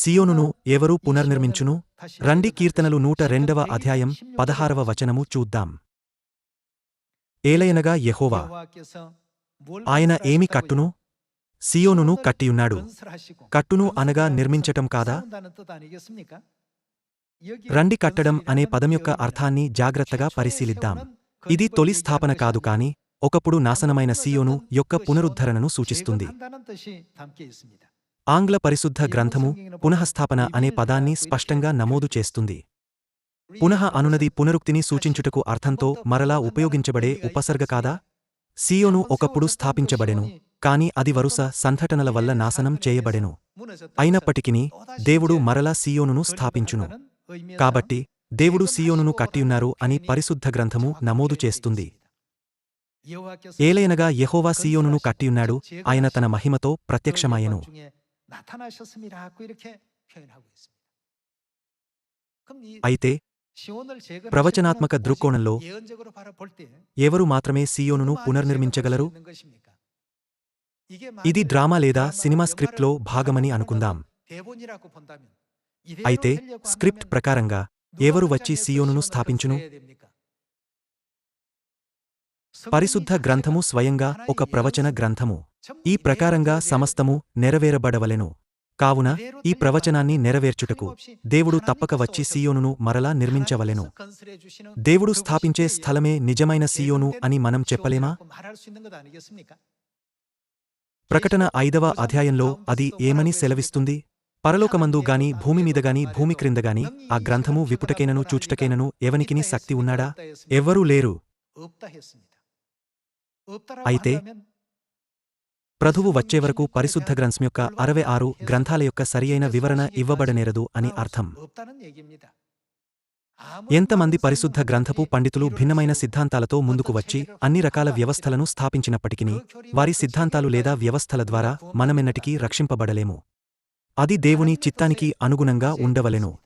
సియోనును ఎవరూ పునర్నిర్మించును? రండి కీర్తనలు నూట రెండవ అధ్యాయం పదహారవ వచనము చూద్దాం. ఏలయనగా యహోవా ఆయన ఏమి కట్టును? సియోనును కట్టియున్నాడు. కట్టును అనగా నిర్మించటం కాదా? రండి కట్టడం అనే పదం యొక్క అర్థాన్ని జాగ్రత్తగా పరిశీలిద్దాం. ఇది తొలి స్థాపన కాదు కాని ఒకప్పుడు నాశనమైన సియోను యొక్క పునరుద్ధరణను సూచిస్తుంది. ఆంగ్ల పరిశుద్ధ గ్రంథము పునఃస్థాపన అనే పదాన్ని స్పష్టంగా నమోదు చేస్తుంది. పునః అనునది పునరుక్తిని సూచించుటకు అర్థంతో మరలా ఉపయోగించబడే ఉపసర్గ కాదా? సియోను ఒకప్పుడు స్థాపించబడెను కాని అది వరుస సంఘటనల వల్ల నాశనం చేయబడెను. అయినప్పటికిని దేవుడు మరలా సియోనును స్థాపించును. కాబట్టి దేవుడు సియోనును కట్టియున్నారు అని పరిశుద్ధ గ్రంథము నమోదు చేస్తుంది. ఏలయనగా యెహోవా సియోనును కట్టియున్నాడు ఆయన తన మహిమతో ప్రత్యక్షమాయెను అయితే ప్రవచనాత్మక దృక్కోణంలో ఎవరు మాత్రమే సియోనును పునర్నిర్మించగలరు ఇది డ్రామా లేదా సినిమా స్క్రిప్ట్లో భాగమని అనుకుందాం అయితే స్క్రిప్ట్ ప్రకారంగా ఎవరు వచ్చి సియోనును స్థాపించును పరిశుద్ధ గ్రంథము స్వయంగా ఒక ప్రవచన గ్రంథము ఈ ప్రకారంగా సమస్తము నెరవేరబడవలెను. కావున ఈ ప్రవచనాన్ని నెరవేర్చుటకు దేవుడు తప్పక వచ్చి సియోనును మరలా నిర్మించవలెను. దేవుడు స్థాపించే స్థలమే నిజమైన సియోను అని మనం చెప్పలేమా? ప్రకటన ఐదవ అధ్యాయంలో అది ఏమని సెలవిస్తుంది? పరలోకమందు గాని భూమి మీద గాని భూమి క్రిందగాని ఆ గ్రంథము విపుటకేనను చూచుటకేనను ఎవనికిని శక్తి ఉన్నాడా? ఎవ్వరూ లేరు. అయితే ప్రభువు వచ్చేవరకు పరిశుద్ధ గ్రంథం యొక్క అరవై ఆరు గ్రంథాల యొక్క సరియైన వివరణ ఇవ్వబడనేరదు అని అర్థం. ఎంతమంది పరిశుద్ధ గ్రంథపు పండితులు భిన్నమైన సిద్ధాంతాలతో ముందుకు వచ్చి అన్ని రకాల వ్యవస్థలను స్థాపించినప్పటికీ వారి సిద్ధాంతాలు లేదా వ్యవస్థల ద్వారా మనమెన్నటికీ రక్షింపబడలేము. అది దేవుని చిత్తానికి అనుగుణంగా ఉండవలెను.